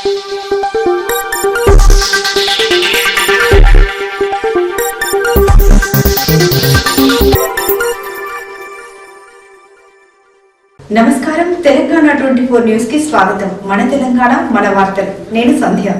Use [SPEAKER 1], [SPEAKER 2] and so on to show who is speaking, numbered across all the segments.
[SPEAKER 1] నమస్కారం. Telangana twenty four న్యూస్కి స్వాగతం. మన తెలంగాణ మన వార్తలు. నేను సంధ్య.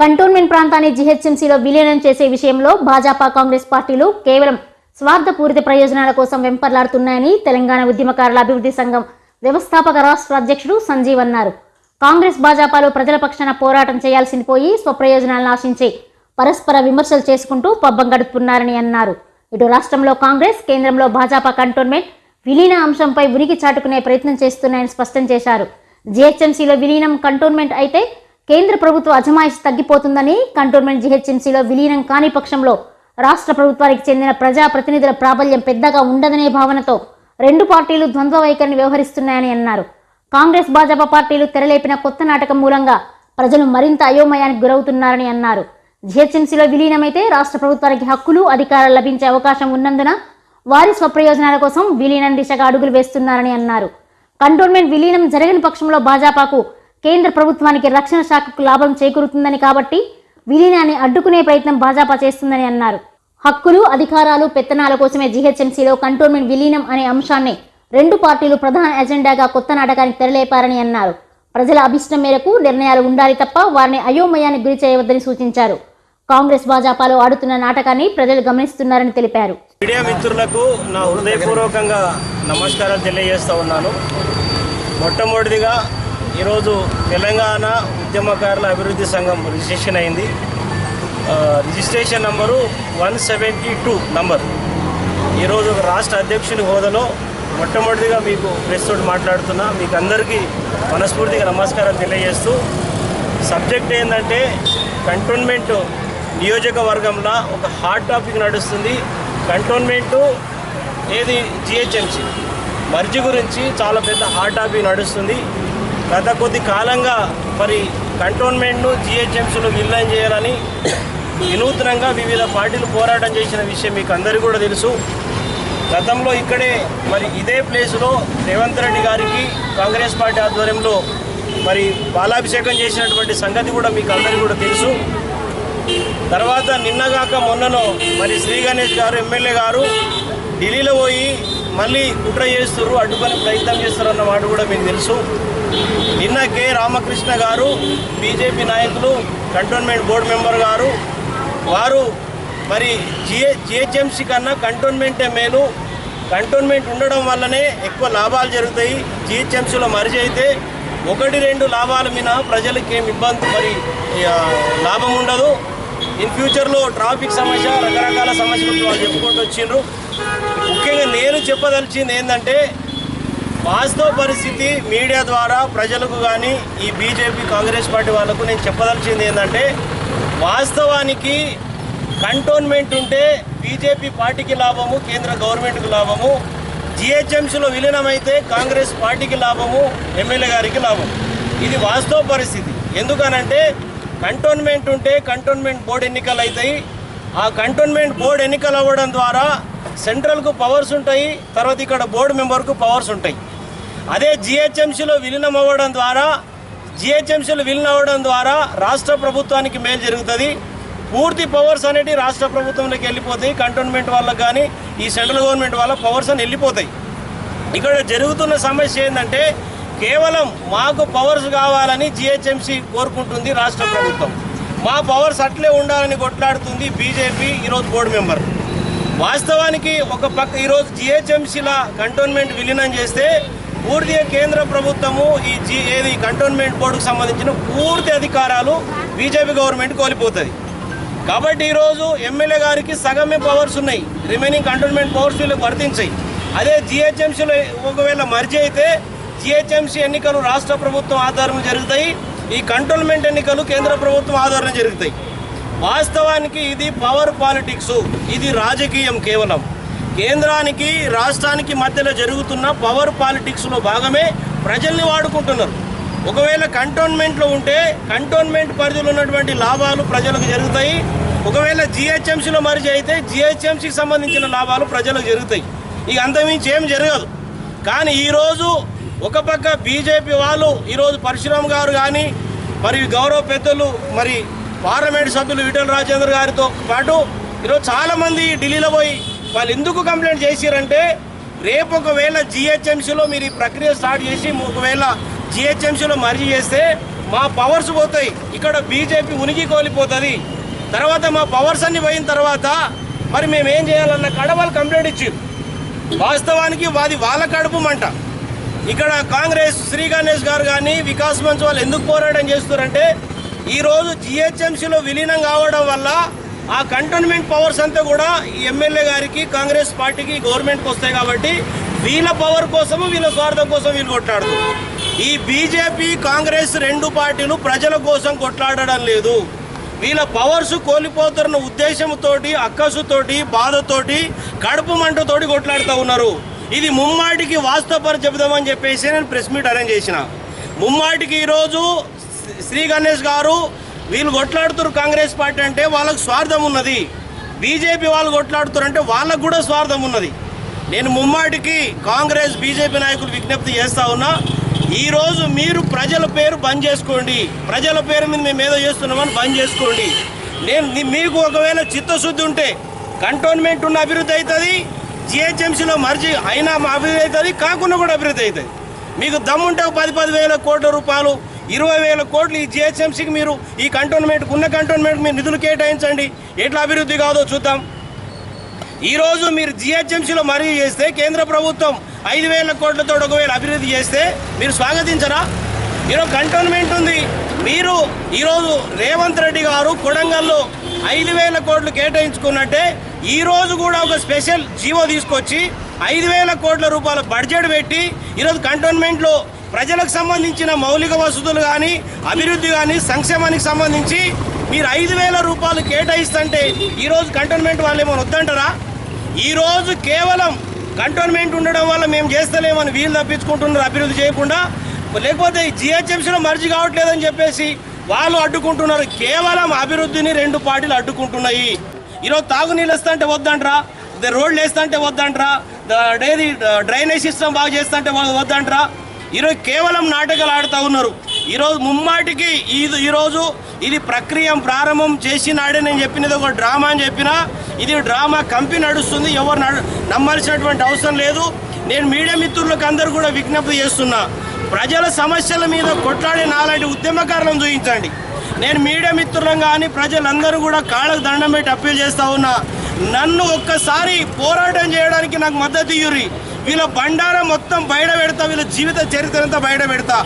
[SPEAKER 2] కంటోన్మెంట్ ప్రాంతాన్ని జీహెచ్ఎంసీలో విలీనం చేసే విషయంలో భాజపా కాంగ్రెస్ పార్టీలు కేవలం స్వార్థపూరిత ప్రయోజనాల కోసం వెంపర్లాడుతున్నాయని తెలంగాణ ఉద్యమకారుల అభివృద్ధి సంఘం వ్యవస్థాపక రాష్ట్ర అధ్యక్షుడు సంజీవ్ అన్నారు. కాంగ్రెస్ భాజపాలు ప్రజల పక్షాన పోరాటం చేయాల్సింది పోయి స్వప్రయోజనాలను ఆశించి పరస్పర విమర్శలు చేసుకుంటూ పబ్బం గడుపుతున్నారని అన్నారు. ఇటు రాష్ట్రంలో కాంగ్రెస్ కేంద్రంలో భాజపా కంటోన్మెంట్ విలీన అంశంపై ఉనికి చాటుకునే ప్రయత్నం చేస్తున్నాయని స్పష్టం చేశారు. జీహెచ్ఎంసీలో విలీనం కంటోన్మెంట్ అయితే కేంద్ర ప్రభుత్వ అజమాయిషి తగ్గిపోతుందని కంటోన్మెంట్ జీహెచ్ఎంసీలో విలీనం కాని పక్షంలో రాష్ట్ర ప్రభుత్వానికి చెందిన ప్రజా ప్రతినిధుల ప్రాబల్యం పెద్దగా ఉండదనే భావనతో రెండు పార్టీలు ద్వంద్వ వైఖరిని వ్యవహరిస్తున్నాయని అన్నారు. కాంగ్రెస్ భాజపా పార్టీలు తెరలేపిన కొత్త నాటకం మూలంగా ప్రజలు మరింత అయోమయానికి గురవుతున్నారని అన్నారు. జిహెచ్ఎంసీలో విలీనమైతే రాష్ట్ర ప్రభుత్వానికి హక్కులు అధికారాలు లభించే అవకాశం ఉన్నందున వారి స్వప్రయోజనాల కోసం విలీనం దిశగా అడుగులు వేస్తున్నారని అన్నారు. కంటోన్మెంట్ విలీనం జరగని పక్షంలో భాజపాకు కేంద్ర ప్రభుత్వానికి రక్షణ శాఖకు లాభం చేకూరుతుందని కాబట్టి విలీనాన్ని అడ్డుకునే ప్రయత్నం భాజపా చేస్తుందని అన్నారు. హక్కులు అధికారాలు పెత్తనాల కోసమే జీహెచ్ఎంసీలో కంటోన్మెంట్ విలీనం అనే అంశాన్ని రెండు పార్టీలు ప్రధాన ఎజెండాగా కొత్త నాటకానికి తెరలేపారని అన్నారు. ప్రజల అభిష్టం మేరకు నిర్ణయాలు ఉండాలి తప్ప వారిని అయోమయానికి గురి చేయవద్దని సూచించారు. కాంగ్రెస్ భాజపాలో ఆడుతున్న నాటకాన్ని ప్రజలు గమనిస్తున్నారని తెలిపారు.
[SPEAKER 3] మీడియా మిత్రులకు నా హృదయపూర్వకంగా నమస్కారాలు తెలియజేస్తూ ఉన్నాను. మొట్టమొదటిదిగా ఈరోజు తెలంగాణ ఉద్యమకారుల అభివృద్ధి సంఘం రిజిస్ట్రేషన్ అయింది. Registration number one seventy two number. ఈరోజు రాష్ట్ర అధ్యక్షుని హోదాలో మొట్టమొదటిగా మీకు ప్రెస్ తోటి మాట్లాడుతున్నా. మీకు అందరికీ మనస్ఫూర్తిగా నమస్కారం తెలియజేస్తూ సబ్జెక్ట్ ఏంటంటే కంటోన్మెంట్ నియోజకవర్గంలో ఒక హాట్ టాపిక్ నడుస్తుంది. కంటోన్మెంటు ఏది? జిహెచ్ఎంసీ. మర్జీ గురించి చాలా పెద్ద హాట్ టాపిక్ నడుస్తుంది. గత కొద్ది కాలంగా మరి కంటోన్మెంట్ను జిహెచ్ఎంసీలో విలీనం చేయాలని వినూత్నంగా వివిధ పార్టీలు పోరాటం చేసిన విషయం మీకు అందరికీ కూడా తెలుసు. గతంలో ఇక్కడే మరి ఇదే ప్లేస్లో రేవంత్ రెడ్డి గారికి కాంగ్రెస్ పార్టీ ఆధ్వర్యంలో మరి బాలాభిషేకం చేసినటువంటి సంగతి కూడా మీకు అందరికీ కూడా తెలుసు. తర్వాత నిన్నగాక మొన్ననో మరి శ్రీ గణేష్ గారు ఎమ్మెల్యే గారు ఢిల్లీలో పోయి మళ్ళీ కుట్ర చేస్తారు అడ్డుకొని ప్రయత్నం చేస్తారు అన్న మాట కూడా మీకు తెలుసు. నిన్న కె రామకృష్ణ గారు బీజేపీ నాయకులు కంటోన్మెంట్ బోర్డు మెంబర్ గారు వారు మరి జిహెచ్ఎంసీ కన్నా కంటోన్మెంటే మేలు కంటోన్మెంట్ ఉండడం వల్లనే ఎక్కువ లాభాలు జరుగుతాయి. జిహెచ్ఎంసీలో మరిజి అయితే ఒకటి రెండు లాభాల మీద ప్రజలకి ఏమి ఇబ్బంది మరి లాభం ఉండదు. ఇన్ ఫ్యూచర్లో ట్రాఫిక్ సమస్య రకరకాల సమస్యలు వాళ్ళు చెప్పుకుంటూ వచ్చిండ్రు. ముఖ్యంగా నేను చెప్పదలిచింది ఏంటంటే వాస్తవ పరిస్థితి మీడియా ద్వారా ప్రజలకు కానీ ఈ బీజేపీ కాంగ్రెస్ పార్టీ వాళ్ళకు నేను చెప్పదలిచింది ఏంటంటే వాస్తవానికి కంటోన్మెంట్ ఉంటే బీజేపీ పార్టీకి లాభము కేంద్ర గవర్నమెంట్కి లాభము. జిహెచ్ఎంసీలో విలీనమైతే కాంగ్రెస్ పార్టీకి లాభము ఎమ్మెల్యే గారికి లాభం. ఇది వాస్తవ పరిస్థితి. ఎందుకనంటే కంటోన్మెంట్ ఉంటే కంటోన్మెంట్ బోర్డు ఎన్నికలు అవుతాయి ఆ కంటోన్మెంట్ బోర్డు ఎన్నికలు అవ్వడం ద్వారా సెంట్రల్కు పవర్స్ ఉంటాయి తర్వాత ఇక్కడ బోర్డు మెంబర్కు పవర్స్ ఉంటాయి. అదే జిహెచ్ఎంసీలో విలీనం అవ్వడం ద్వారా జిహెచ్ఎంసీలో విలీనం అవ్వడం ద్వారా రాష్ట్ర ప్రభుత్వానికి మేలు జరుగుతుంది. పూర్తి పవర్స్ అనేవి రాష్ట్ర ప్రభుత్వంలోకి వెళ్ళిపోతాయి. కంటోన్మెంట్ వాళ్ళకి కానీ ఈ సెంట్రల్ గవర్నమెంట్ వాళ్ళ పవర్స్ అని వెళ్ళిపోతాయి. ఇక్కడ జరుగుతున్న సమస్య ఏంటంటే కేవలం మాకు పవర్స్ కావాలని జిహెచ్ఎంసీ కోరుకుంటుంది రాష్ట్ర ప్రభుత్వం. మా పవర్స్ అట్లే ఉండాలని కొట్లాడుతుంది బీజేపీ ఈరోజు బోర్డు మెంబర్ వాస్తవానికి ఒక పక్క ఈరోజు జిహెచ్ఎంసీల కంటోన్మెంట్ విలీనం చేస్తే పూర్తిగా కేంద్ర ప్రభుత్వము ఈ జి ఏది కంటోన్మెంట్ బోర్డుకు సంబంధించిన పూర్తి అధికారాలు బీజేపీ గవర్నమెంట్ కోల్పోతుంది కాబట్టి ఈరోజు ఎమ్మెల్యే గారికి సగమే పవర్స్ ఉన్నాయి. రిమైనింగ్ కంటోన్మెంట్ పవర్స్ వీళ్ళకి వర్తించాయి. అదే జిహెచ్ఎంసీలో ఒకవేళ మర్జీ అయితే జిహెచ్ఎంసీ ఎన్నికలు రాష్ట్ర ప్రభుత్వం ఆధారంలో జరుగుతాయి. ఈ కంటోన్మెంట్ ఎన్నికలు కేంద్ర ప్రభుత్వం ఆధారంలో జరుగుతాయి. వాస్తవానికి ఇది పవర్ పాలిటిక్స్ ఇది రాజకీయం కేవలం. కేంద్రానికి రాష్ట్రానికి మధ్యలో జరుగుతున్న పవర్ పాలిటిక్స్లో భాగమే ప్రజల్ని వాడుకుంటున్నారు. ఒకవేళ కంటోన్మెంట్లో ఉంటే కంటోన్మెంట్ పరిధిలో ఉన్నటువంటి లాభాలు ప్రజలకు జరుగుతాయి. ఒకవేళ జిహెచ్ఎంసీలో మరిచి అయితే జిహెచ్ఎంసీకి సంబంధించిన లాభాలు ప్రజలకు జరుగుతాయి. ఇక అంతమించి ఏం జరగదు. కానీ ఈరోజు ఒక పక్క బీజేపీ వాళ్ళు ఈరోజు పరశురామ్ గారు కానీ మరి గౌరవ పెద్దలు మరి పార్లమెంట్ సభ్యులు ఈటల రాజేంద్ర గారితో పాటు ఈరోజు చాలామంది ఢిల్లీలో పోయి వాళ్ళు ఎందుకు కంప్లైంట్ చేసిరంటే రేపు ఒకవేళ జిహెచ్ఎంసీలో మీరు ఈ ప్రక్రియ స్టార్ట్ చేసి ఒకవేళ జిహెచ్ఎంసీలో మర్జీ చేస్తే మా పవర్స్ పోతాయి. ఇక్కడ బీజేపీ ఉనికి కోల్పోతుంది. తర్వాత మా పవర్స్ అన్ని పోయిన తర్వాత మరి మేము ఏం చేయాలన్న కడ వాళ్ళు కంప్లైంట్ ఇచ్చారు వాస్తవానికి వాది వాళ్ళ కడుపు మంట. ఇక్కడ కాంగ్రెస్ శ్రీ గణేష్ గారు కానీ వికాస్ మంచ్ వాళ్ళు ఎందుకు పోరాటం చేస్తున్నారంటే ఈరోజు జిహెచ్ఎంసీలో విలీనం కావడం వల్ల ఆ కంటోన్మెంట్ పవర్స్ అంతా కూడా ఈ ఎమ్మెల్యే గారికి కాంగ్రెస్ పార్టీకి గవర్నమెంట్కి వస్తాయి కాబట్టి వీళ్ళ పవర్ కోసము వీళ్ళ స్వార్థం కోసం వీళ్ళు కొట్లాడుతూ. ఈ బీజేపీ కాంగ్రెస్ రెండు పార్టీలు ప్రజల కోసం కొట్లాడడం లేదు. వీళ్ళ పవర్స్ కోల్పోతున్న ఉద్దేశంతోటి అక్కసుతోటి బాధతోటి కడుపు మంటతోటి కొట్లాడుతూ ఉన్నారు. ఇది ముమ్మాటికి వాస్తవపరి చెబుదామని చెప్పేసి నేను ప్రెస్ మీట్ అరేంజ్ చేసిన. ముమ్మాటికి ఈరోజు శ్రీ గణేష్ గారు వీళ్ళు కొట్లాడుతున్నారు కాంగ్రెస్ పార్టీ అంటే వాళ్ళకు స్వార్థం ఉన్నది. బీజేపీ వాళ్ళు కొట్లాడుతున్నారు అంటే వాళ్ళకు కూడా స్వార్థం ఉన్నది. నేను ముమ్మాటికి కాంగ్రెస్ బీజేపీ నాయకులు విజ్ఞప్తి చేస్తా ఉన్నా ఈరోజు మీరు ప్రజల పేరు బంద్ చేసుకోండి. ప్రజల పేరు మీద మేము ఏదో చేస్తున్నామని బంద్ చేసుకోండి. నేను మీకు ఒకవేళ చిత్తశుద్ధి ఉంటే కంటోన్మెంట్ ఉన్న అభివృద్ధి అవుతుంది జిహెచ్ఎంసీలో మర్జీ అయినా మా అభివృద్ధి అవుతుంది కాకుండా కూడా అభివృద్ధి అవుతుంది. మీకు దమ్ముంటే ఒక పది పది వేల కోట్ల రూపాయలు ఇరవై వేల కోట్లు ఈ జిహెచ్ఎంసీకి మీరు ఈ కంటోన్మెంట్కి ఉన్న కంటోన్మెంట్కి మీరు నిధులు కేటాయించండి. ఎట్లా అభివృద్ధి కాదో చూద్దాం. ఈరోజు మీరు జిహెచ్ఎంసీలో మరీ చేస్తే కేంద్ర ప్రభుత్వం ఐదు వేల కోట్లతో ఒకవేళ అభివృద్ధి చేస్తే మీరు స్వాగతించరా? ఈరోజు కంటోన్మెంట్ ఉంది. మీరు ఈరోజు రేవంత్ రెడ్డి గారు కొడంగల్లో ఐదు వేల కోట్లు కేటాయించుకున్నట్టే ఈరోజు కూడా ఒక స్పెషల్ జీవో తీసుకొచ్చి ఐదు వేల కోట్ల రూపాయల బడ్జెట్ పెట్టి ఈరోజు కంటోన్మెంట్లో ప్రజలకు సంబంధించిన మౌలిక వసతులు కానీ అభివృద్ధి కానీ సంక్షేమానికి సంబంధించి మీరు ఐదు వేల రూపాయలు కేటాయిస్తుంటే ఈరోజు కంటోన్మెంట్ వాళ్ళు ఏమైనా వద్దంటారా ఈరోజు కేవలం కంటోన్మెంట్ ఉండడం వల్ల మేము చేస్తలేమని వీలు తప్పించుకుంటున్నారు అభివృద్ధి చేయకుండా. లేకపోతే జిహెచ్ఎంసీలో మర్జీ కావట్లేదని చెప్పేసి వాళ్ళు అడ్డుకుంటున్నారు. కేవలం అభివృద్ధిని రెండు పార్టీలు అడ్డుకుంటున్నాయి. ఈరోజు తాగునీళ్ళు వస్తుంటే వద్దంట్రా ద- రోడ్లు వేస్తుంటే వద్దంట్రా ద- డైరీ డ్రైనేజ్ సిస్టమ్ బాగా చేస్తుంటే వద్దంట్రా. ఈరోజు కేవలం నాటకాలు ఆడుతూ ఉన్నారు. ఈరోజు ముమ్మాటికి ఇది ఈరోజు ఇది ప్రక్రియ ప్రారంభం చేసినాడే నేను చెప్పినది ఒక డ్రామా అని చెప్పినా. ఇది డ్రామా కంపెనీ నడుస్తుంది ఎవరు నమ్మాల్సినటువంటి అవసరం లేదు. నేను మీడియా మిత్రులకు అందరూ కూడా విజ్ఞప్తి చేస్తున్నా. ప్రజల సమస్యల మీద కొట్లాడే నాలాంటి ఉద్యమకారులను చూపించండి. నేను మీడియా మిత్రులం కానీ ప్రజలందరూ కూడా కాళ్ళకు దండం పెట్టి అప్పీల్ చేస్తా ఉన్నా. నన్ను ఒక్కసారి పోరాటం చేయడానికి నాకు మద్దతు ఇయ్యురి వీళ్ళ బండారం మొత్తం బయట పెడతా వీళ్ళ జీవిత చరిత్ర అంతా బయట పెడతా.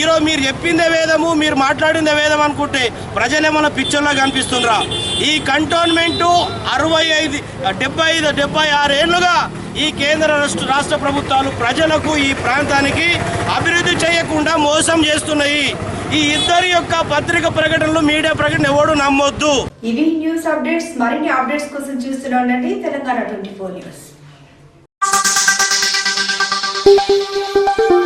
[SPEAKER 3] ఈరోజు మీరు చెప్పిందే వేదము మీరు మాట్లాడిందే వేదం అనుకుంటే ప్రజలేమన్నా పిక్చర్లో కనిపిస్తుండ్రా? ఈ కంటోన్మెంటు అరవై ఐదు డెబ్బై ఐదు డెబ్బై ఆరు ఏళ్ళుగా ఈ కేంద్ర రాష్ట్ర రాష్ట్ర ప్రభుత్వాలు ప్రజలకు ఈ ప్రాంతానికి అభివృద్ధి చేయకుండా మోసం చేస్తున్నాయి. ఈ ఇద్దరి యొక్క పత్రిక ప్రకటనలు మీడియా ప్రకటన ఎవడు నమ్మొద్దు.
[SPEAKER 1] ఇవి న్యూస్ అప్డేట్స్ మరిన్ని అప్డేట్స్ కోసం చూస్తూనే ఉండండి. Telangana twenty four news. Thank you.